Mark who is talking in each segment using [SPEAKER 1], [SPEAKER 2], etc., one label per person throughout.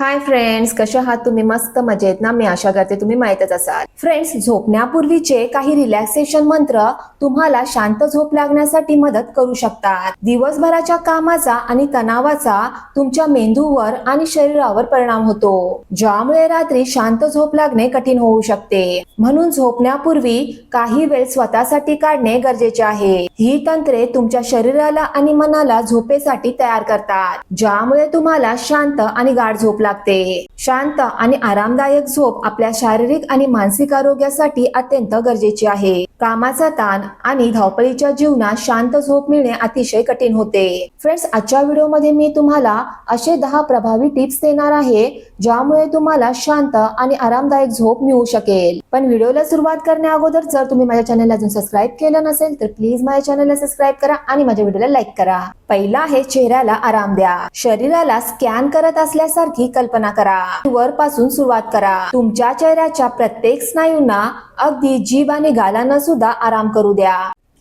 [SPEAKER 1] Hi friends कसे आहात तुम्ही? मस्त मजेत ना? मी आशा करते तुम्ही माहितच असाल. फ्रेंड्स झोपण्यापूर्वीचे काही रिलॅक्सेशन मंत्र तुम्हाला शांत झोप लागण्यासाठी मदत करू शकतात. दिवसभराच्या कामाचा आणि तणावाचा तुमच्या मेंदूवर आणि शरीरावर परिणाम होतो. ज्यामुळे रात्री शांत झोप लागणे कठीण होऊ शकते. म्हणून झोपण्यापूर्वी काही वेळ स्वतःसाठी काढणे गरजेचे आहे. ही तंत्रे तुमच्या शरीराला आणि मनाला झोपेसाठी तयार करतात. ज्यामुळे तुम्हाला शांत आणि गाढ झोप लागते. शांत आणि आरामदायक झोप आपल्या शारीरिक आणि मानसिक आरोग्यासाठी अत्यंत गरजेची आहे. कामाचा ताण आणि धावपळीच्या जीवनात शांत झोप मिळणे अतिशय कठीण होते. फ्रेंड्स आजच्या व्हिडिओमध्ये मी तुम्हाला असे दहा प्रभावी टिप्स देणार आहे ज्यामुळे तुम्हाला शांत आणि आरामदायक झोप मिळू शकेल. पण व्हिडिओला सुरुवात करण्या अगोदर जर तुम्ही माझ्या चॅनलला अजून सबस्क्राईब केलं नसेल तर प्लीज माझ्या चॅनलला सबस्क्राईब करा आणि माझ्या व्हिडिओला लाईक करा. पहिला आहे चेहऱ्याला आराम द्या. शरीराला स्कॅन करत असल्यासारखी कल्पना करा. वरपासून सुरुवात करा. तुमच्या चेहऱ्याच्या प्रत्येक स्नायूंना अगदी जीभ आणि गालांना सुद्धा आराम करू द्या.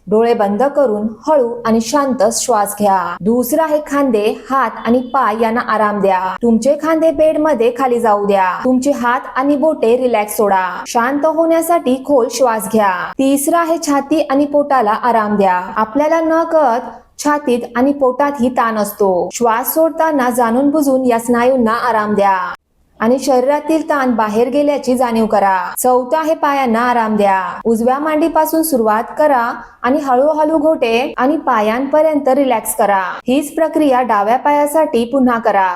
[SPEAKER 1] डोळे बंद करून हळू आणि शांत श्वास घ्या. दुसरा आहे खांदे हात आणि पाय यांना आराम द्या. तुमचे खांदे बेडमध्ये खाली जाऊ द्या. तुमचे हात आणि बोटे रिलॅक्स सोडा. शांत होण्यासाठी खोल श्वास घ्या. तिसरा आहे छाती आणि पोटाला आराम द्या. आपल्याला न कळत छातीत आणि पोटात ही ताण असतो. श्वास सोडताना जाणून बुजून या स्नायूंना आराम द्या. आणि शरीरातील ताण बाहेर गेल्याची जाणीव करा. चौथा आहे पायांना आराम द्या. उजव्या मांडीपासून सुरुवात करा आणि हळूहळू घोटे आणि पायांपर्यंत रिलॅक्स करा. हीच प्रक्रिया डाव्या पायासाठी पुन्हा करा.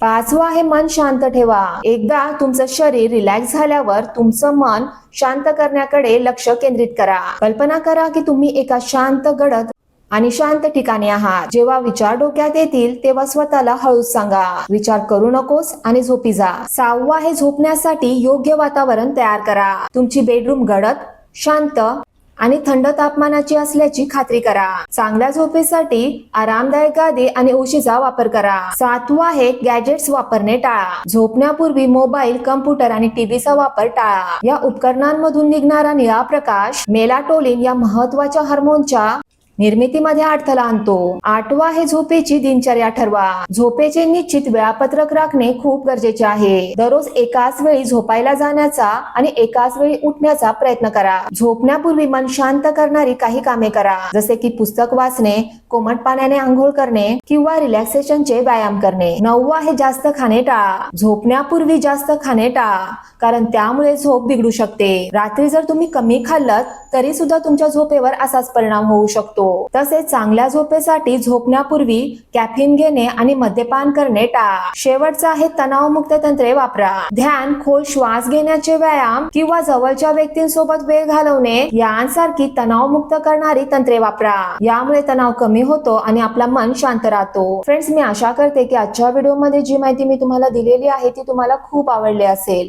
[SPEAKER 1] पाचवा आहे मन शांत ठेवा. एकदा तुमचं शरीर रिलॅक्स झाल्यावर तुमचं मन शांत करण्याकडे लक्ष केंद्रित करा. कल्पना करा की तुम्ही एका शांत गडद आणि शांत ठिकाणी आहात जेव्हा विचार डोक्यात येतील तेव्हा स्वतःला हळूच सांगा. विचार करू नकोस आणि झोपी जा. सहावा हे झोपण्यासाठी योग्य वातावरण तयार करा. तुमची बेडरूम गडद शांत आणि थंड तापमानाची असल्याची खात्री करा. चांगल्या झोपेसाठी आरामदायक गादी आणि उशीचा वापर करा. सातवा आहे गॅजेट्स वापरणे टाळा. झोपण्यापूर्वी मोबाईल कम्प्युटर आणि टीव्हीचा वापर टाळा. या उपकरणांमधून निघणारा निळा प्रकाश मेलाटोलिन या महत्त्वाच्या हार्मोनच्या निर्मितीमध्ये अडथळा आणतो. आठवा हे झोपेची दिनचर्या ठरवा. झोपेचे निश्चित वेळापत्रक राखणे खूप गरजेचे आहे. दररोज एकाच वेळी झोपायला जाण्याचा आणि एकाच वेळी उठण्याचा प्रयत्न करा. झोपण्यापूर्वी मन शांत करणारी काही कामे करा. जसे की पुस्तक वाचणे कोमट पाण्याने आंघोळ करणे किंवा रिलॅक्सेशनचे व्यायाम करणे. नववा हे जास्त खाणे टाळा. झोपण्यापूर्वी जास्त खाणे टाळा कारण त्यामुळे झोप बिघडू शकते. रात्री जर तुम्ही कमी खाल्लत तरी सुद्धा तुमच्या झोपेवर असाच परिणाम होऊ शकतो. तसेच चांगल्या झोपेसाठी झोपण्यापूर्वी कॅफिन घेणे आणि मद्यपान करणे टाळा. शेवटचा आहे तणावमुक्त तंत्रे वापरा. ध्यान खोल श्वास घेण्याचे व्यायाम किंवा जवळच्या व्यक्तींसोबत वेळ घालवणे यांसारखी तणावमुक्त करणारी तंत्रे वापरा. यामुळे तणाव कमी होतो आणि आपला मन शांत राहतो. फ्रेंड्स मी आशा करते की आजच्या व्हिडिओमध्ये जी माहिती मी तुम्हाला दिलेली आहे ती तुम्हाला खूप आवडली असेल.